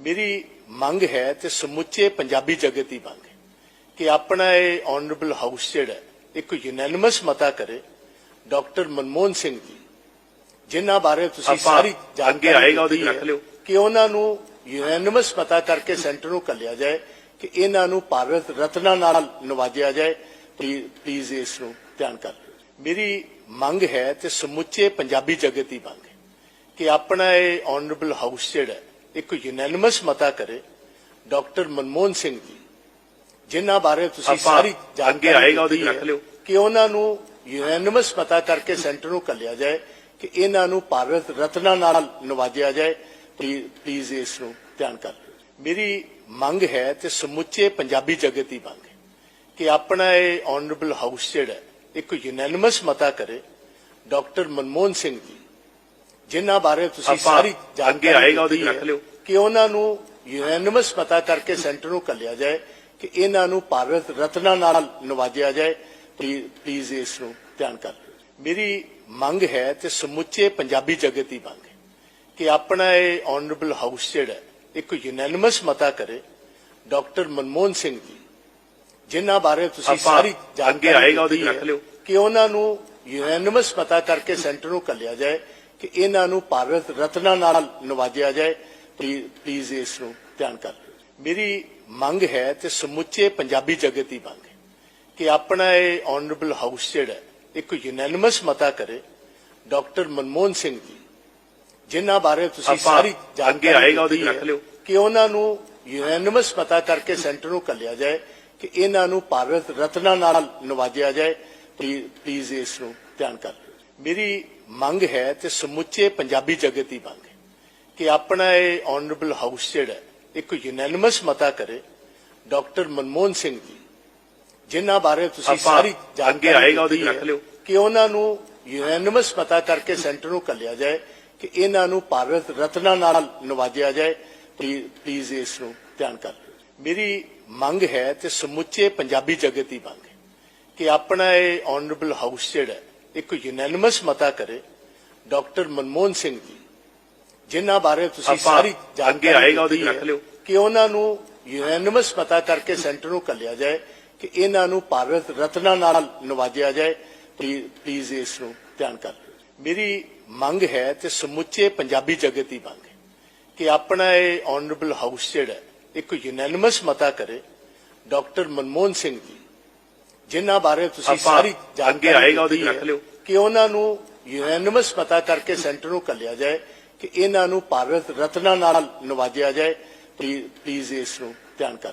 ਮੇਰੀ ਮੰਗ ਹੈ ਤੇ ਸਮੁੱਚੇ ਪੰਜਾਬੀ ਜਗਤ ਦੀ ਮੰਗ ਹੈ ਕਿ ਆਪਣਾ ਇਹ ਆਨਰੇਬਲ ਹਾਊਸ ਜਿਹੜਾ ਇੱਕ ਯੂਨੈਨਿਮਸ ਮਤਾ ਕਰੇ ਡਾਕਟਰ ਮਨਮੋਹਨ ਸਿੰਘ ਜੀ ਜਿਨ੍ਹਾਂ ਬਾਰੇ ਤੁਸੀਂ ਸਾਰੀ ਜਾਣਕਾਰੀ ਆਏਗਾ ਉਹਦੀ ਰੱਖ ਲਿਓ। ਕਿ ਉਹਨਾਂ ਨੂੰ ਯੂਨੈਨਿਮਸ ਮਤਾ ਕਰਕੇ ਸੈਂਟਰ ਨੂੰ ਕੱਲਿਆ ਜਾਏ ਕਿ ਇਹਨਾਂ ਨੂੰ ਭਾਰਤ ਰਤਨਾ ਨਾਲ ਨਵਾਜਿਆ ਜਾਏ ਪਲੀਜ਼ ਇਸ ਨੂੰ ਧਿਆਨ ਕਰ ਲਿਓ। ਮੇਰੀ ਮੰਗ ਹੈ ਤੇ ਸਮੁੱਚੇ ਪੰਜਾਬੀ ਜਗਤ ਦੀ ਮੰਗ ਹੈ ਕਿ ਆਪਣਾ ਇਹ ਆਨਰੇਬਲ ਹਾਊਸ ਜਿਹੜਾ ਇੱਕ ਯੂਨੈਨਿਮਸ ਮਤਾ ਕਰੇ ਡਾਕਟਰ ਮਨਮੋਹਨ ਸਿੰਘ ਜੀ ਜਿਨ੍ਹਾਂ ਬਾਰੇ ਤੁਸੀਂ ਸਾਰੀ ਜਾਣਕਾਰੀ ਆਏਗਾ ਉਹਦੀ ਰੱਖ ਲਿਓ। ਕਿ ਉਹਨਾਂ ਨੂੰ ਯੂਨੈਨਿਮਸ ਮਤਾ ਕਰਕੇ ਸੈਂਟਰ ਨੂੰ ਕੱਲਿਆ ਜਾਏ ਕਿ ਇਹਨਾਂ ਨੂੰ ਭਾਰਤ ਰਤਨਾ ਨਾਲ ਨਵਾਜਿਆ ਜਾਏ ਪਲੀਜ਼ ਇਸ ਨੂੰ ਧਿਆਨ ਕਰ ਲਿਓ। ਮੇਰੀ ਮੰਗ ਹੈ ਤੇ ਸਮੁੱਚੇ ਪੰਜਾਬੀ ਜਗਤ ਦੀ ਮੰਗ ਹੈ ਕਿ ਆਪਣਾ ਇਹ ਆਨਰੇਬਲ ਹਾਊਸ ਜਿਹੜਾ ਇੱਕ ਯੂਨੈਨਿਮਸ ਮਤਾ ਕਰੇ ਡਾਕਟਰ ਮਨਮੋਹਨ ਸਿੰਘ ਜੀ ਜਿਨ੍ਹਾਂ ਬਾਰੇ ਤੁਸੀਂ ਸਾਰੀ ਜਾਣਕਾਰੀ ਆਏਗਾ ਉਹਦੀ ਰੱਖ ਲਿਓ। ਕਿ ਉਹਨਾਂ ਨੂੰ ਯੂਨੈਨਿਮਸ ਮਤਾ ਕਰਕੇ ਸੈਂਟਰ ਨੂੰ ਕੱਲਿਆ ਜਾਏ ਕਿ ਇਹਨਾਂ ਨੂੰ ਭਾਰਤ ਰਤਨਾ ਨਾਲ ਨਵਾਜਿਆ ਜਾਏ ਪਲੀਜ਼ ਇਸ ਨੂੰ ਧਿਆਨ ਕਰ। ਮੇਰੀ ਮੰਗ ਹੈ ਤੇ ਸਮੁੱਚੇ ਪੰਜਾਬੀ ਜਗਤ ਦੀ ਮੰਗ ਹੈ ਕਿ ਆਪਣਾ ਇਹ ਆਨਰੇਬਲ ਹਾਊਸ ਜਿਹੜਾ ਇੱਕ ਯੂਨੈਨਿਮਸ ਮਤਾ ਕਰੇ ਡਾਕਟਰ ਮਨਮੋਹਨ ਸਿੰਘ ਜੀ ਜਿਨ੍ਹਾਂ ਬਾਰੇ ਤੁਸੀਂ ਸਾਰੀ ਜਾਣਕਾਰੀ ਆਏਗਾ ਉਹਦੀ ਰੱਖ ਲਿਓ। ਕਿ ਉਹਨਾਂ ਨੂੰ ਯੂਨੈਨਿਮਸ ਮਤਾ ਕਰਕੇ ਸੈਂਟਰ ਨੂੰ ਕੱਲਿਆ ਜਾਏ ਕਿ ਇਹਨਾਂ ਨੂੰ ਭਾਰਤ ਰਤਨਾ ਨਾਲ ਨਵਾਜਿਆ ਜਾਏ ਪਲੀਜ਼ ਇਸ ਨੂੰ ਧਿਆਨ ਕਰ ਲਿਓ। ਮੇਰੀ ਮੰਗ ਹੈ ਤੇ ਸਮੁੱਚੇ ਪੰਜਾਬੀ ਜਗਤ ਦੀ ਮੰਗ ਹੈ ਕਿ ਆਪਣਾ ਇਹ ਆਨਰੇਬਲ ਹਾਊਸ ਜਿਹੜਾ ਇੱਕ ਯੂਨੈਨਿਮਸ ਮਤਾ ਕਰੇ ਡਾਕਟਰ ਮਨਮੋਹਨ ਸਿੰਘ ਜੀ ਜਿਨ੍ਹਾਂ ਬਾਰੇ ਤੁਸੀਂ ਸਾਰੀ ਜਾਣਕਾਰੀ ਆਏਗਾ ਉਹਦੀ ਰੱਖ ਲਿਓ। ਕਿ ਉਹਨਾਂ ਨੂੰ ਯੂਨੈਨਿਮਸ ਮਤਾ ਕਰਕੇ ਸੈਂਟਰ ਨੂੰ ਕੱਲਿਆ ਜਾਏ ਕਿ ਇਹਨਾਂ ਨੂੰ ਭਾਰਤ ਰਤਨਾ ਨਾਲ ਨਵਾਜਿਆ ਜਾਏ ਪਲੀਜ਼ ਪਲੀਜ਼ ਇਸ ਨੂੰ ਧਿਆਨ ਕਰ ਲਿਓ। ਮੇਰੀ ਮੰਗ ਹੈ ਤੇ ਸਮੁੱਚੇ ਪੰਜਾਬੀ ਜਗਤ ਦੀ ਮੰਗ ਕਿ ਆਪਣਾ ਇਹ ਆਨਰੇਬਲ ਹਾਊਸ ਜਿਹੜਾ ਇੱਕ ਯੂਨੈਨਿਮਸ ਮਤਾ ਕਰੇ ਡਾਕਟਰ ਮਨਮੋਹਨ ਸਿੰਘ ਜੀ ਜਿਨ੍ਹਾਂ ਬਾਰੇ ਤੁਸੀਂ ਸਾਰੀ ਜਾਣਕਾਰੀ ਆਏਗਾ ਉਹਦੀ ਰੱਖ ਲਿਓ। ਕਿ ਉਹਨਾਂ ਨੂੰ ਯੂਨੈਨਿਮਸ ਮਤਾ ਕਰਕੇ ਸੈਂਟਰ ਨੂੰ ਕੱਲਿਆ ਜਾਏ ਕਿ ਇਹਨਾਂ ਨੂੰ ਭਾਰਤ ਰਤਨਾ ਨਾਲ ਨਵਾਜਿਆ ਜਾਏ ਪਲੀਜ਼ ਇਸ ਨੂੰ ਧਿਆਨ ਕਰ ਲਿਓ। ਮੇਰੀ ਮੰਗ ਹੈ ਤੇ ਸਮੁੱਚੇ ਪੰਜਾਬੀ ਜਗਤ ਦੀ ਮੰਗ ਹੈ ਕਿ ਆਪਣਾ ਇਹ ਆਨਰੇਬਲ ਹਾਊਸ ਜਿਹੜਾ ਇੱਕ ਯੂਨੈਨਿਮਸ ਮਤਾ ਕਰੇ ਡਾਕਟਰ ਮਨਮੋਹਨ ਸਿੰਘ ਜੀ ਜਿਨ੍ਹਾਂ ਬਾਰੇ ਤੁਸੀਂ ਆਪਾਂ ਸਾਰੀ ਅੱਗੇ ਜਾਣਕਾਰੀ ਆਏਗਾ ਉਹਦੀ ਦਿੱਤੀ ਰੱਖ ਲਿਓ। ਕਿ ਉਹਨਾਂ ਨੂੰ ਯੂਨੈਨਿਮਸ ਮਤਾ ਕਰਕੇ ਸੈਂਟਰ ਨੂੰ ਕੱਲਿਆ ਜਾਏ ਕਿ ਇਹਨਾਂ ਨੂੰ ਭਾਰਤ ਰਤਨਾ ਨਾਲ ਨਵਾਜਿਆ ਜਾਏ ਪਲੀਜ਼ ਪਲੀਜ਼ ਇਸ ਨੂੰ ਧਿਆਨ ਕਰ ਲਿਓ। ਮੇਰੀ ਮੰਗ ਹੈ ਤੇ ਸਮੁੱਚੇ ਪੰਜਾਬੀ ਜਗਤ ਦੀ ਮੰਗ ਹੈ ਕਿ ਆਪਣਾ ਇਹ ਆਨਰੇਬਲ ਹਾਊਸ ਜਿਹੜਾ ਹੈ, ਇੱਕ ਯੂਨੈਨਿਮਸ ਮਤਾ ਕਰੇ ਡਾਕਟਰ ਮਨਮੋਹਨ ਸਿੰਘ ਜੀ ਜਿਨ੍ਹਾਂ ਬਾਰੇ ਤੁਸੀਂ ਆਪਾਂ ਸਾਰੀ ਅੱਗੇ ਜਾਣਕਾਰੀ ਆਏਗਾ ਉਹਦੀ ਦਿੱਤੀ ਹੈ ਰੱਖ ਲਿਓ। ਕਿ ਉਹਨਾਂ ਨੂੰ ਯੂਨੈਨਿਮਸ ਮਤਾ ਕਰਕੇ ਸੈਂਟਰ ਨੂੰ ਕੱਲਿਆ ਜਾਏ ਕਿ ਇਹਨਾਂ ਨੂੰ ਭਾਰਤ ਰਤਨਾ ਨਾਲ ਨਵਾਜਿਆ ਜਾਏ ਪਲੀਜ਼ ਇਸ ਨੂੰ ਧਿਆਨ ਕਰ।